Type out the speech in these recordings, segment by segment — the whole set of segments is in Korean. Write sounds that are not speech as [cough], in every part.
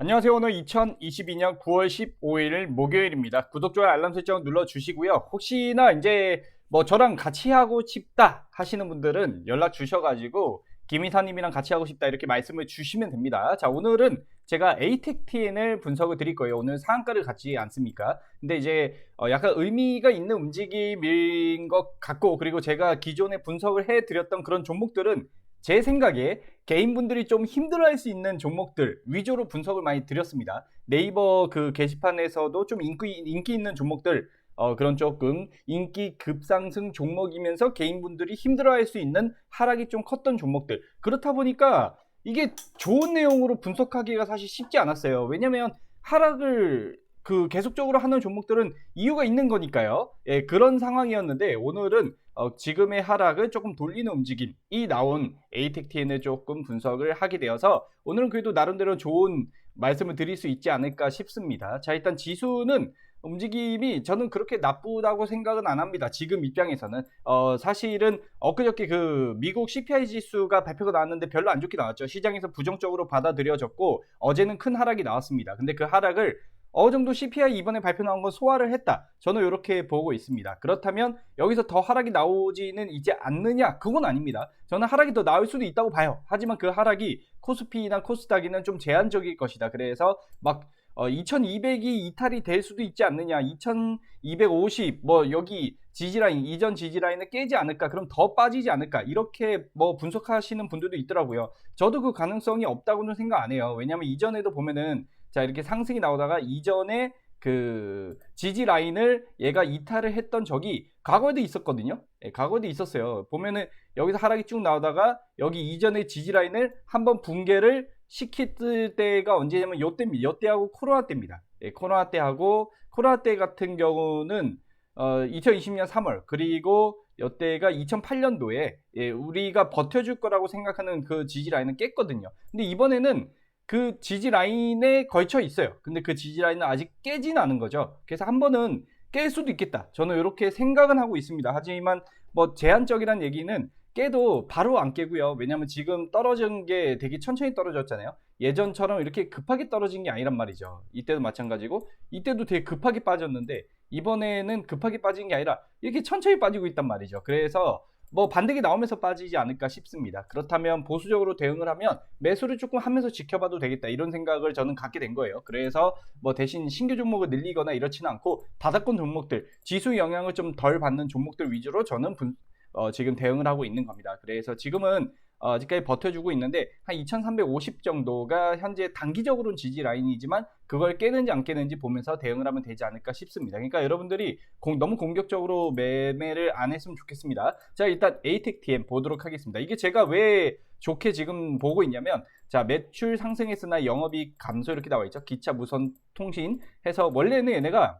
안녕하세요. 오늘 2022년 9월 15일 목요일입니다. 구독, 좋아요, 알람 설정 눌러주시고요. 혹시나 이제 뭐 저랑 같이 하고 싶다 하시는 분들은 연락 주셔가지고 김이사님이랑 같이 하고 싶다 이렇게 말씀을 주시면 됩니다. 자, 오늘은 제가 ATEC-TN을 분석을 드릴 거예요. 오늘 상한가를 갖지 않습니까? 근데 이제 어 약간 의미가 있는 움직임인 것 같고 그리고 제가 기존에 분석을 해드렸던 그런 종목들은 제 생각에 개인분들이 좀 힘들어할 수 있는 종목들 위주로 분석을 많이 드렸습니다. 네이버 그 게시판에서도 좀 인기, 인기 있는 종목들 어, 그런 조금 인기 급상승 종목이면서 개인분들이 힘들어할 수 있는 하락이 좀 컸던 종목들 그렇다 보니까 이게 좋은 내용으로 분석하기가 사실 쉽지 않았어요. 왜냐면 하락을 그 계속적으로 하는 종목들은 이유가 있는 거니까요. 예, 그런 상황이었는데 오늘은 어, 지금의 하락을 조금 돌리는 움직임이 나온 ATEC-TN을 조금 분석을 하게 되어서 오늘은 그래도 나름대로 좋은 말씀을 드릴 수 있지 않을까 싶습니다. 자, 일단 지수는 움직임이 저는 그렇게 나쁘다고 생각은 안 합니다. 지금 입장에서는 어, 사실은 엊그저께 그 미국 CPI 지수가 발표가 나왔는데 별로 안 좋게 나왔죠. 시장에서 부정적으로 받아들여졌고 어제는 큰 하락이 나왔습니다. 근데 그 하락을 어느 정도 CPI 이번에 발표 나온 건 소화를 했다. 저는 이렇게 보고 있습니다. 그렇다면 여기서 더 하락이 나오지는 이제 않느냐? 그건 아닙니다. 저는 하락이 더 나올 수도 있다고 봐요. 하지만 그 하락이 코스피나 코스닥이는 좀 제한적일 것이다. 그래서 막 어, 2200이 이탈이 될 수도 있지 않느냐. 2250, 뭐, 여기 지지라인, 이전 지지라인을 깨지 않을까. 그럼 더 빠지지 않을까. 이렇게 뭐 분석하시는 분들도 있더라고요. 저도 그 가능성이 없다고는 생각 안 해요. 왜냐면 이전에도 보면은 자, 이렇게 상승이 나오다가 이전에 그 지지 라인을 얘가 이탈을 했던 적이 과거에도 있었거든요. 예, 과거에도 있었어요. 보면은 여기서 하락이 쭉 나오다가 여기 이전의 지지 라인을 한번 붕괴를 시켰을 때가 언제냐면 요때입니다. 요때하고 코로나 때입니다. 예, 코로나 때하고 코로나 때 같은 경우는 어, 2020년 3월 그리고 요때가 2008년도에 예, 우리가 버텨줄 거라고 생각하는 그 지지 라인은 깼거든요. 근데 이번에는 그 지지 라인에 걸쳐 있어요. 근데 그 지지 라인은 아직 깨진 않은 거죠. 그래서 한 번은 깰 수도 있겠다. 저는 이렇게 생각은 하고 있습니다. 하지만 뭐 제한적이란 얘기는 깨도 바로 안 깨고요. 왜냐면 지금 떨어진 게 되게 천천히 떨어졌잖아요. 예전처럼 이렇게 급하게 떨어진 게 아니란 말이죠. 이때도 마찬가지고 이때도 되게 급하게 빠졌는데 이번에는 급하게 빠진 게 아니라 이렇게 천천히 빠지고 있단 말이죠. 그래서 뭐 반등이 나오면서 빠지지 않을까 싶습니다. 그렇다면 보수적으로 대응을 하면 매수를 조금 하면서 지켜봐도 되겠다 이런 생각을 저는 갖게 된 거예요. 그래서 뭐 대신 신규 종목을 늘리거나 이렇지는 않고 바닥권 종목들 지수 영향을 좀 덜 받는 종목들 위주로 저는 분, 어, 지금 대응을 하고 있는 겁니다. 그래서 지금은 어, 아직까지 버텨주고 있는데 한 2350 정도가 현재 단기적으로는 지지 라인이지만 그걸 깨는지 안 깨는지 보면서 대응을 하면 되지 않을까 싶습니다. 그러니까 여러분들이 공, 너무 공격적으로 매매를 안 했으면 좋겠습니다. 자 일단 ATEC-TM 보도록 하겠습니다. 이게 제가 왜 좋게 지금 보고 있냐면 자 매출 상승했으나 영업이익 감소 이렇게 나와 있죠. 기차 무선 통신 해서 원래는 얘네가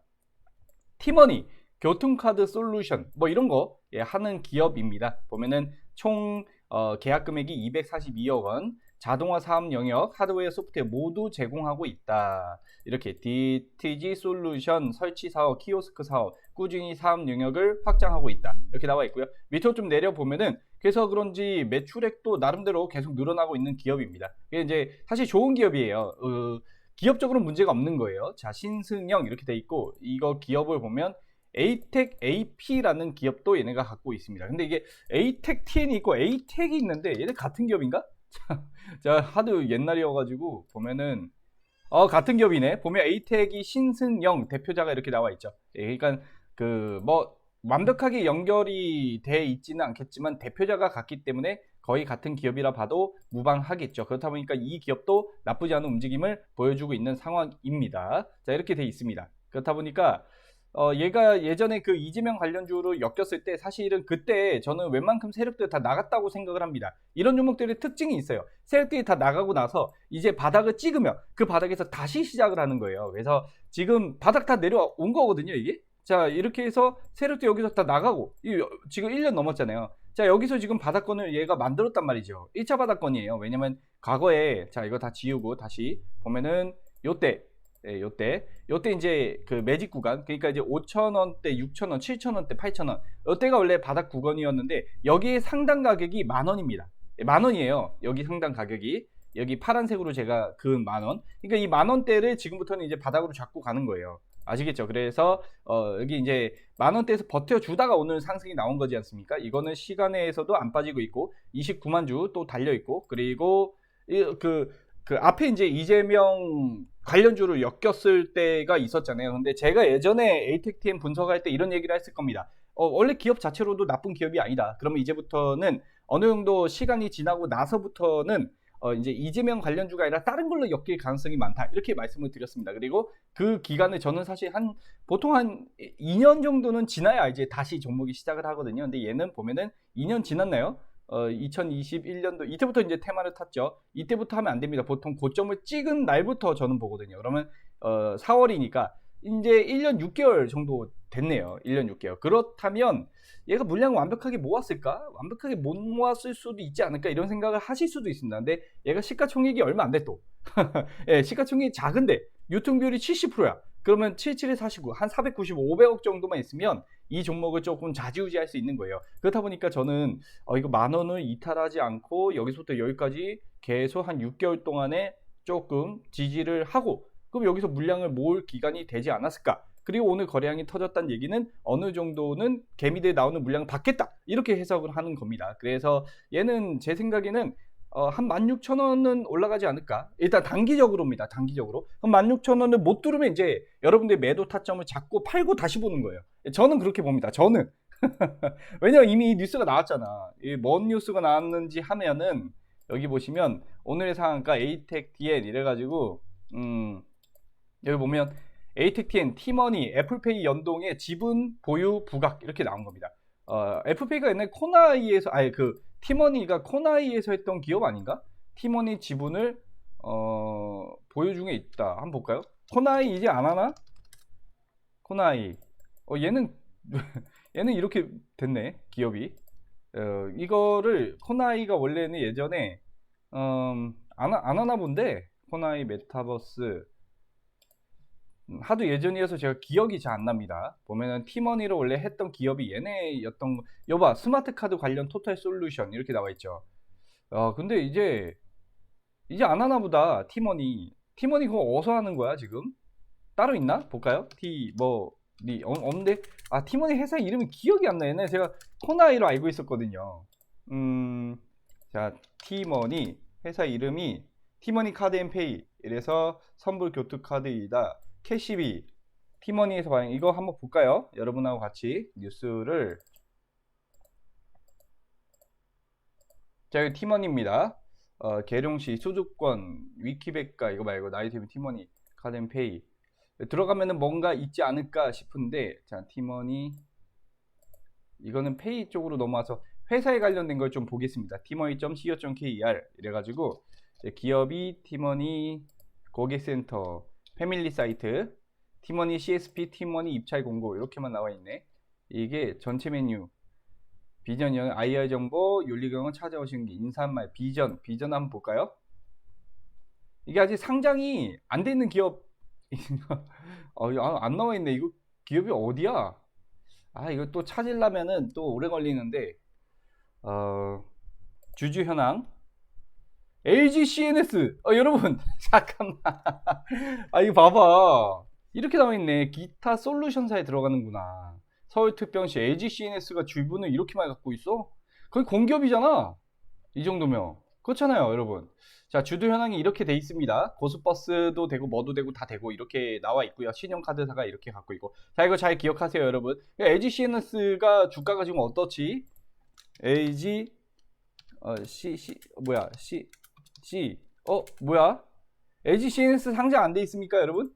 티머니 교통카드 솔루션 뭐 이런 거 예, 하는 기업입니다. 보면은 총 어, 계약 금액이 242억 원, 자동화 사업 영역, 하드웨어, 소프트웨어 모두 제공하고 있다. 이렇게 DTG 솔루션 설치 사업, 키오스크 사업, 꾸준히 사업 영역을 확장하고 있다. 이렇게 나와 있고요. 밑으로 좀 내려 보면은 그래서 그런지 매출액도 나름대로 계속 늘어나고 있는 기업입니다. 이게 이제 사실 좋은 기업이에요. 어, 기업적으로 문제가 없는 거예요. 자, 신승영 이렇게 돼 있고 이거 기업을 보면 ATEC AP라는 기업도 얘네가 갖고 있습니다. 근데 이게 ATEC TN이 있고 ATEC이 있는데 얘네 같은 기업인가? 자, 하도 옛날이어가지고 보면은 어 같은 기업이네. 보면 ATEC이 신승영 대표자가 이렇게 나와 있죠. 예, 그러니까 그 뭐 완벽하게 연결이 돼 있지는 않겠지만 대표자가 같기 때문에 거의 같은 기업이라 봐도 무방하겠죠. 그렇다 보니까 이 기업도 나쁘지 않은 움직임을 보여주고 있는 상황입니다. 자 이렇게 돼 있습니다. 그렇다 보니까 어, 얘가 예전에 그 이재명 관련주로 엮였을 때 사실은 그때 저는 웬만큼 세력들 다 나갔다고 생각을 합니다. 이런 종목들의 특징이 있어요. 세력들이 다 나가고 나서 이제 바닥을 찍으면 그 바닥에서 다시 시작을 하는 거예요. 그래서 지금 바닥 다 내려온 거거든요, 이게. 자, 이렇게 해서 세력들 여기서 다 나가고, 지금 1년 넘었잖아요. 자, 여기서 지금 바닥권을 얘가 만들었단 말이죠. 1차 바닥권이에요. 왜냐면 과거에, 자, 이거 다 지우고 다시 보면은 요때 예, 요때 요때 이제 그 매직 구간 그러니까 이제 5천 원대 6천 원 7천 원대 8천 원 요때가 원래 바닥 구간이었는데 여기에 상당 가격이 만 원입니다 예, 만 원이에요 여기 상당 가격이 여기 파란색으로 제가 그은 만 원. 그러니까 이 만 원대를 지금부터는 이제 바닥으로 잡고 가는 거예요. 아시겠죠? 그래서 어, 여기 이제 만 원대에서 버텨주다가 오늘 상승이 나온 거지 않습니까? 이거는 시간에서도 안 빠지고 있고 29만 주 또 달려 있고 그리고 그, 그 앞에 이제 이재명 관련주를 엮였을 때가 있었잖아요. 근데 제가 예전에 에이텍TM 분석할 때 이런 얘기를 했을 겁니다. 어, 원래 기업 자체로도 나쁜 기업이 아니다. 그러면 이제부터는 어느 정도 시간이 지나고 나서부터는 어, 이제 이재명 관련주가 아니라 다른 걸로 엮일 가능성이 많다. 이렇게 말씀을 드렸습니다. 그리고 그 기간에 저는 사실 한 보통 한 2년 정도는 지나야 이제 다시 종목이 시작을 하거든요. 근데 얘는 보면은 2년 지났나요? 어, 2021년도 이때부터 이제 테마를 탔죠. 이때부터 하면 안 됩니다. 보통 고점을 찍은 날부터 저는 보거든요. 그러면 어, 4월이니까 이제 1년 6개월 정도 됐네요. 1년 6개월. 그렇다면 얘가 물량 완벽하게 모았을까? 완벽하게 못 모았을 수도 있지 않을까? 이런 생각을 하실 수도 있습니다. 근데 얘가 시가총액이 얼마 안 돼 또. [laughs] 예, 시가총액이 작은데 유통비율이 70%야. 그러면 77에 49, 한 490, 500억 정도만 있으면 이 종목을 조금 좌지우지할 수 있는 거예요. 그렇다 보니까 저는 어, 이거 만 원을 이탈하지 않고 여기서부터 여기까지 계속 한 6개월 동안에 조금 지지를 하고 그럼 여기서 물량을 모을 기간이 되지 않았을까? 그리고 오늘 거래량이 터졌다는 얘기는 어느 정도는 개미들 나오는 물량을 받겠다 이렇게 해석을 하는 겁니다. 그래서 얘는 제 생각에는 어, 한 16,000원은 올라가지 않을까? 일단 단기적으로입니다. 단기적으로. 그럼 16,000원을 못 뚫으면 이제 여러분들의 매도 타점을 잡고 팔고 다시 보는 거예요. 저는 그렇게 봅니다. 저는. [laughs] 왜냐면 이미 뉴스가 나왔잖아. 뭔 뉴스가 나왔는지 하면은 여기 보시면 오늘의 상한가 에이텍 DN 이래가지고 음, 여기 보면 에이텍TN, 티머니, 애플페이 연동의 지분 보유 부각 이렇게 나온 겁니다. 어, 애플페이가 옛날 코나이에서 아예 그 티머니가 코나이에서 했던 기업 아닌가? 티머니 지분을 어, 보유 중에 있다. 한번 볼까요? 코나이 이제 안 하나? 코나이. 어, 얘는 [laughs] 얘는 이렇게 됐네. 기업이. 어, 이거를 코나이가 원래는 예전에 음, 안, 안 하나 본데 코나이 메타버스 음, 하도 예전이어서 제가 기억이 잘 안 납니다. 보면은 티머니를 원래 했던 기업이 얘네였던 거. 여봐 스마트 카드 관련 토탈 솔루션 이렇게 나와 있죠. 어 근데 이제 이제 안 하나 보다 티머니. 티머니 그거 어디서 하는 거야 지금? 따로 있나? 볼까요? 티뭐 니 어, 없는데 아 티머니 회사 이름이 기억이 안 나. 옛날에 제가 코나이로 알고 있었거든요. 음, 자 티머니 회사 이름이 티머니 카드 앤 페이 이래서 선불 교투 카드이다. 캐시비 티머니에서 봐요. 이거 한번 볼까요? 여러분하고 같이 뉴스를 자 여기 티머니입니다. 어, 계룡시 수주권 위키백과 이거 말고 나이테미 티머니 카덴페이 들어가면은 뭔가 있지 않을까 싶은데 자 티머니 이거는 페이 쪽으로 넘어와서 회사에 관련된 걸 좀 보겠습니다. 티머니.co.kr 이래가지고 기업이 티머니 고객센터 패밀리 사이트, 티머니 CSP, 티머니 입찰 공고 이렇게만 나와 있네. 이게 전체 메뉴. 비전 영 IR 정보, 윤리경은 찾아오신 게 인사말 비전, 비전 한번 볼까요? 이게 아직 상장이 안 돼 있는 기업 [laughs] 어, 안 나와 있네. 이거 기업이 어디야? 아, 이거 또 찾으려면은 또 오래 걸리는데 어, 주주 현황 LG CNS. 어, 여러분, [laughs] 잠깐만. 아, 이거 봐봐. 이렇게 나와 있네. 기타 솔루션사에 들어가는구나. 서울특별시 LG CNS가 주분을 이렇게 많이 갖고 있어? 거의 공기업이잖아. 이 정도면. 그렇잖아요, 여러분. 자, 주도 현황이 이렇게 돼 있습니다. 고속버스도 되고, 뭐도 되고, 다 되고, 이렇게 나와 있고요. 신용카드사가 이렇게 갖고 있고. 자, 이거 잘 기억하세요, 여러분. LG CNS가 주가가 지금 어떻지? LG, 어, C, C, 뭐야, C, C. 어, 뭐야? LG CNS 상장 안 돼 있습니까, 여러분?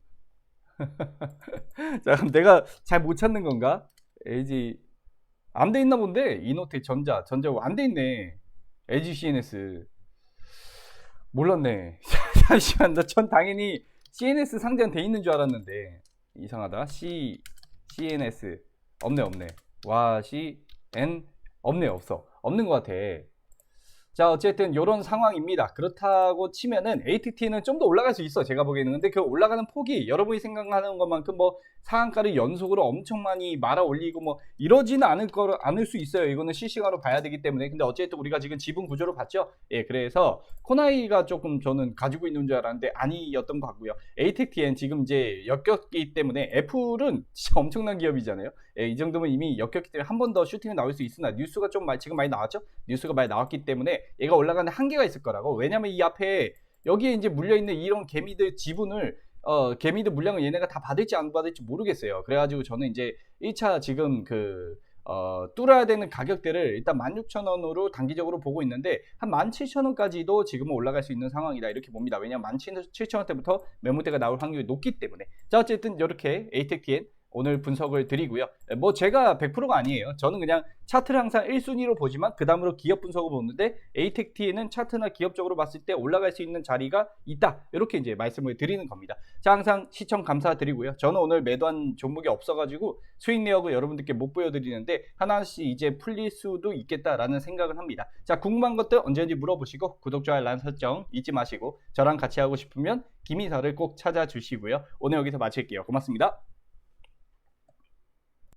[laughs] 자, 그럼 내가 잘 못 찾는 건가? LG 안 돼 있나 본데. 이노텍 전자, 전자고 안돼 있네. LG CNS. 몰랐네. [laughs] 잠시만, 나 전 당연히 CNS 상장 돼 있는 줄 알았는데 이상하다. C CNS 없네, 없네. 와, C N 없네, 없어. 없는 것 같아. 자, 어쨌든 이런 상황입니다. 그렇다고 치면은 ATT는 좀 더 올라갈 수 있어. 제가 보기에는. 근데 그 올라가는 폭이 여러분이 생각하는 것만큼 뭐 상한가를 연속으로 엄청 많이 말아 올리고 뭐 이러지는 않을 거 않을 수 있어요. 이거는 실시간으로 봐야 되기 때문에. 근데 어쨌든 우리가 지금 지분 구조를 봤죠. 예, 그래서 코나이가 조금 저는 가지고 있는 줄 알았는데 아니었던 것 같고요. ATTN 지금 이제 엮였기 때문에 애플은 진짜 엄청난 기업이잖아요. 예, 이 정도면 이미 엮였기 때문에 한 번 더 슈팅은 나올 수 있으나 뉴스가 좀 많이, 지금 많이 나왔죠? 뉴스가 많이 나왔기 때문에 얘가 올라가는 한계가 있을 거라고. 왜냐면 이 앞에 여기에 이제 물려 있는 이런 개미들 지분을 어, 개미들 물량을 얘네가 다 받을지 안 받을지 모르겠어요. 그래가지고 저는 이제 1차 지금 그, 어, 뚫어야 되는 가격대를 일단 16,000원으로 단기적으로 보고 있는데 한 17,000원까지도 지금은 올라갈 수 있는 상황이다 이렇게 봅니다. 왜냐면 17,000원대부터 매물대가 나올 확률이 높기 때문에 자 어쨌든 이렇게 ATTN 오늘 분석을 드리고요. 뭐 제가 100%가 아니에요. 저는 그냥 차트를 항상 1순위로 보지만 그 다음으로 기업 분석을 보는데 ATT는 차트나 기업적으로 봤을 때 올라갈 수 있는 자리가 있다. 이렇게 이제 말씀을 드리는 겁니다. 자 항상 시청 감사드리고요. 저는 오늘 매도한 종목이 없어가지고 수익 내역을 여러분들께 못 보여드리는데 하나씩 이제 풀릴 수도 있겠다라는 생각을 합니다. 자 궁금한 것들 언제든지 물어보시고 구독, 좋아요, 알람 설정 잊지 마시고 저랑 같이 하고 싶으면 김희서를 꼭 찾아주시고요. 오늘 여기서 마칠게요. 고맙습니다.